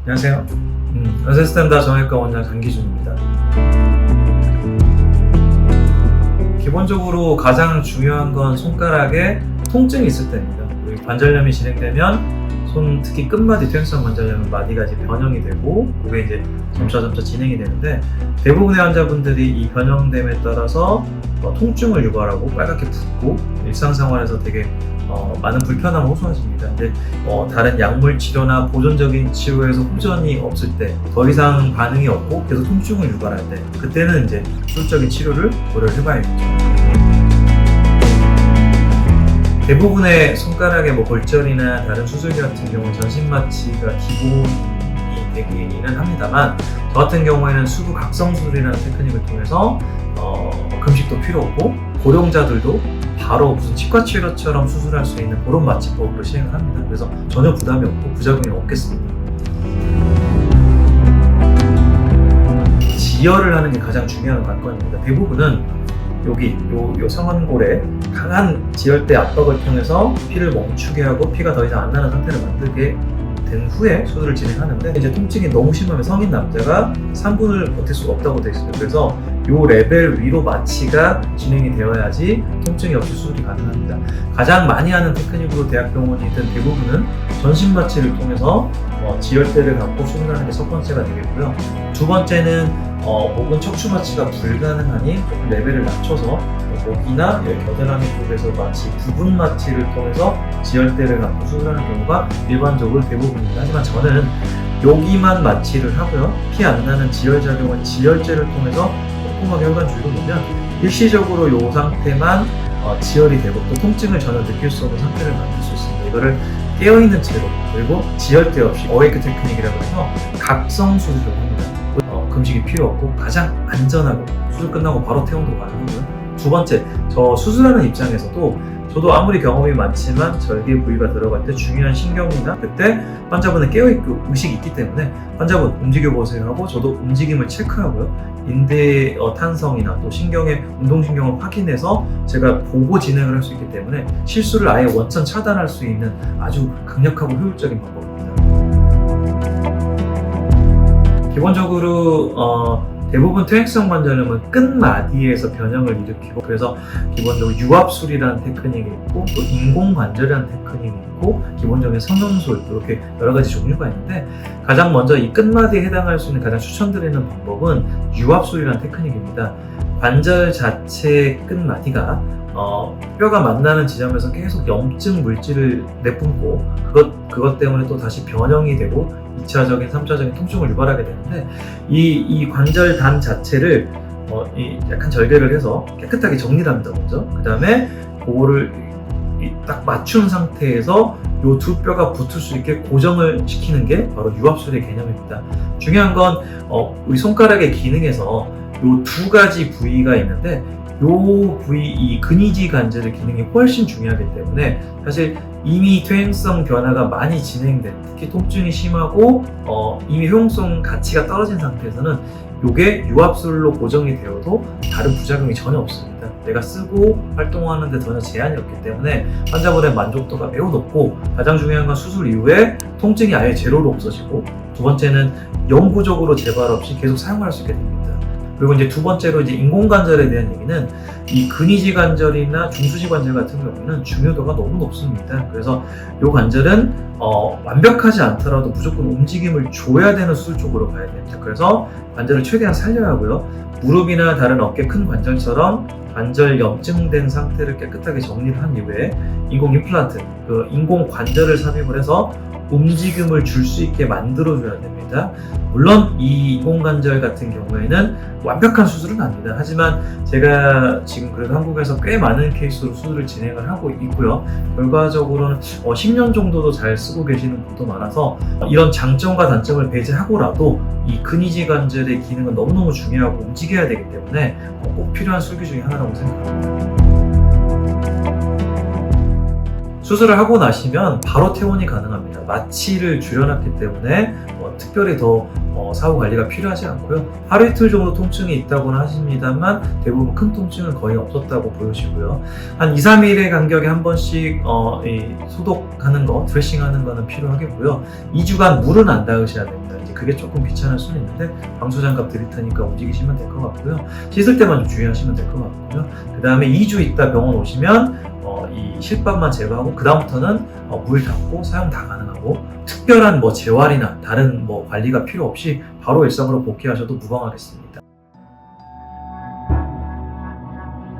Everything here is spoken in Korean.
안녕하세요. 음, 연세스탠다 정형외과 원장 장기준입니다. 기본적으로 가장 중요한 건 손가락에 통증이 있을 때입니다. 관절염이 진행되면 손 특히 끝마디 퇴행성 관절염은 마디가 이제 변형이 되고 그게 이제 점차 점차 진행이 되는데 대부분의 환자분들이 이 변형됨에 따라서 어, 통증을 유발하고 빨갛게 붓고 일상생활에서 되게 어, 많은 불편함을 호소하십니다. 근데 어, 다른 약물 치료나 보존적인 치료에서 호전이 없을 때 더 이상 반응이 없고 계속 통증을 유발할 때 그때는 이제 수술적인 치료를 고려를 해봐야겠죠. 대부분의 손가락의 뭐 골절이나 다른 수술기 같은 경우는 전신 마취가 기본이 되기는 합니다만 저 같은 경우에는 수부 각성 수술이라는 테크닉을 통해서 어, 금식도 필요 없고 고령자들도 바로 무슨 치과 치료처럼 수술할 수 있는 그런 마취법으로 시행을 합니다. 그래서 전혀 부담이 없고 부작용이 없겠습니다. 지혈을 하는 게 가장 중요한 관건입니다. 대부분은 여기 요, 요 성완골에 강한 지혈대 압박을 통해서 피를 멈추게 하고 피가 더 이상 안 나는 상태를 만들게 된 후에 수술을 진행하는데 이제 통증이 너무 심하면 성인 남자가 3분을 버틸 수가 없다고 되어 있어요. 그래서 요 레벨 위로 마취가 진행이 되어야지 통증이 없이 수술이 가능합니다. 가장 많이 하는 테크닉으로 대학병원이든 대부분은 전신 마취를 통해서 어, 지혈대를 갖고 수술하는 게 첫 번째가 되겠고요. 두 번째는 어, 목은 척추 마취가 불가능하니 레벨을 낮춰서 어, 목이나 여 겨드랑이 쪽에서 마취 부분 마취를 통해서 지혈대를 갖고 수술하는 경우가 일반적으로 대부분입니다. 하지만 저는 여기만 마취를 하고요. 피 안 나는 지혈작용은 지혈제를 통해서 꼼꼼하게 혈관 주위로 놓으면 일시적으로 이 상태만 어, 지혈이 되고 또 통증을 전혀 느낄 수 없는 상태를 만들 수 있습니다. 이거를 깨어있는 채로 그리고 지혈대 없이 어웨이크 테크닉이라고 해서 각성 수술을 합니다. 어, 금식이 필요 없고 가장 안전하고 수술 끝나고 바로 퇴원도 가능하고요. 두 번째, 저 수술하는 입장에서도 저도 아무리 경험이 많지만 절개 부위가 들어갈 때 중요한 신경이나 그때 환자분은 깨어있고 의식이 있기 때문에 환자분 움직여 보세요 하고 저도 움직임을 체크하고요. 인대 어, 탄성이나 또 신경의 운동신경을 확인해서 제가 보고 진행을 할 수 있기 때문에 실수를 아예 원천 차단할 수 있는 아주 강력하고 효율적인 방법입니다. 기본적으로 어, 대부분 퇴행성 관절염은 끝마디에서 변형을 일으키고 그래서 기본적으로 유압술이라는 테크닉이 있고 또 인공관절이라는 테크닉이 있고 기본적인 성형술 이렇게 여러 가지 종류가 있는데 가장 먼저 이 끝마디에 해당할 수 있는 가장 추천드리는 방법은 유압술이라는 테크닉입니다. 관절 자체의 끝마디가 어, 뼈가 만나는 지점에서 계속 염증 물질을 내뿜고 그것 그것 때문에 또 다시 변형이 되고 2차적인, 3차적인 통증을 유발하게 되는데 이, 이 관절단 자체를 어, 이 약간 절개를 해서 깨끗하게 정리를 합니다 먼저. 그 다음에 그거를 이- 딱 맞춘 상태에서 요두 뼈가 붙을 수 있게 고정을 시키는 게 바로 유압술의 개념입니다. 중요한 건 어, 우리 손가락의 기능에서 요두 가지 부위가 있는데 요 부위 이 근위지 관절의 기능이 훨씬 중요하기 때문에 사실 이미 퇴행성 변화가 많이 진행된 특히 통증이 심하고 어, 이미 효용성 가치가 떨어진 상태에서는 요게 유압술로 고정이 되어도 다른 부작용이 전혀 없습니다. 내가 쓰고 활동하는데 전혀 제한이 없기 때문에 환자분의 만족도가 매우 높고 가장 중요한 건 수술 이후에 통증이 아예 제로로 없어지고 두 번째는 영구적으로 재발 없이 계속 사용할 수 있게 됩니다. 그리고 이제 두 번째로 이제 인공관절에 대한 얘기는 이 근위지 관절이나 중수지 관절 같은 경우는 중요도가 너무 높습니다. 그래서 이 관절은 어, 완벽하지 않더라도 무조건 움직임을 줘야 되는 수술 쪽으로 가야 됩니다. 그래서 관절을 최대한 살려야 하고요. 무릎이나 다른 어깨 큰 관절처럼 관절 염증된 상태를 깨끗하게 정리를 한 이후에 인공 임플란트, 그 인공 관절을 삽입을 해서 움직임을 줄 수 있게 만들어줘야 됩니다. 물론 이 인공관절 같은 경우에는 완벽한 수술은 아닙니다. 하지만 제가 지금 그래도 한국에서 꽤 많은 케이스로 수술을 진행을 하고 있고요. 결과적으로는 어, 10년 정도도 잘 쓰고 계시는 분도 많아서 이런 장점과 단점을 배제하고라도 이 근위지 관절의 기능은 너무너무 중요하고 움직여야 되기 때문에 어, 꼭 필요한 술기 중에 하나라고 생각합니다. 수술을 하고 나시면 바로 퇴원이 가능합니다. 마취를 줄여놨기 때문에 어, 특별히 더 어, 사후 관리가 필요하지 않고요. 하루 이틀 정도 통증이 있다고는 하십니다만 대부분 큰 통증은 거의 없었다고 보여지고요. 한 2, 3일의 간격에 한 번씩 어, 이 소독하는 거, 드레싱하는 거는 필요하겠고요. 2주간 물은 안 닿으셔야 됩니다. 그게 조금 귀찮을 수는 있는데 방수장갑 드릴 테니까 움직이시면 될 것 같고요. 씻을 때만 좀 주의하시면 될 것 같고요. 그 다음에 2주 있다 병원 오시면 어, 이 실밥만 제거하고 그 다음부터는 어, 물 닦고 사용 다 가능하고 특별한 뭐 재활이나 다른 뭐 관리가 필요 없이 바로 일상으로 복귀하셔도 무방하겠습니다.